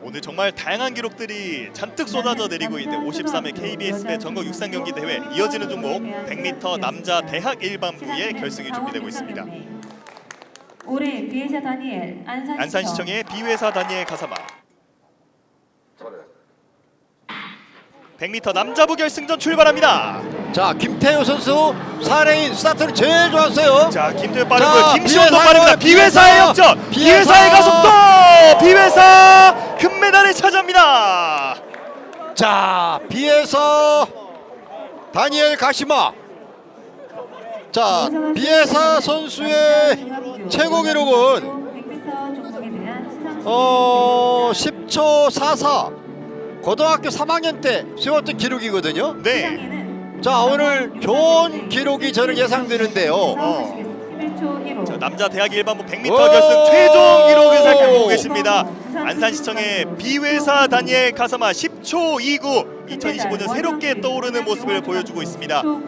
오늘 정말 다양한 기록들이 잔뜩 쏟아져 내리고 있는 53회 KBS배 전국 육상 경기 대회 이어지는 종목 100m 남자 대학 일반부의 결승이 준비되고 있습니다. 올해 비에샤 다니엘 안산시청, 안산시청의 비회사 다니엘 가사마 100m 남자부 결승전 출발합니다. 자 김태효 선수 4레인 스타트는 제일 좋았어요. 자 김도현 빠르고요. 자, 김시원도 비회사 빠릅니다. 비회사의 비회사. 역전. 비회사. 비회사의 가속도. 비회사 차지합니다. 자 비에서 다니엘 가시마. 자 비에사 선수의 최고 기록은 100m 종목에 대한 시상 어 10초 44. 고등학교 3학년 때 세웠던 기록이거든요. 네. 자 오늘 좋은 기록이 저는 예상되는데요. 어. 11초 1호 자, 남자 대학 일반부 100m 오! 결승 최종 기록을 살펴보고 계십니다. 안산시청의 비회사 다니엘 가사마 10초 29 2025년 새롭게 떠오르는 모습을 보여주고 있습니다.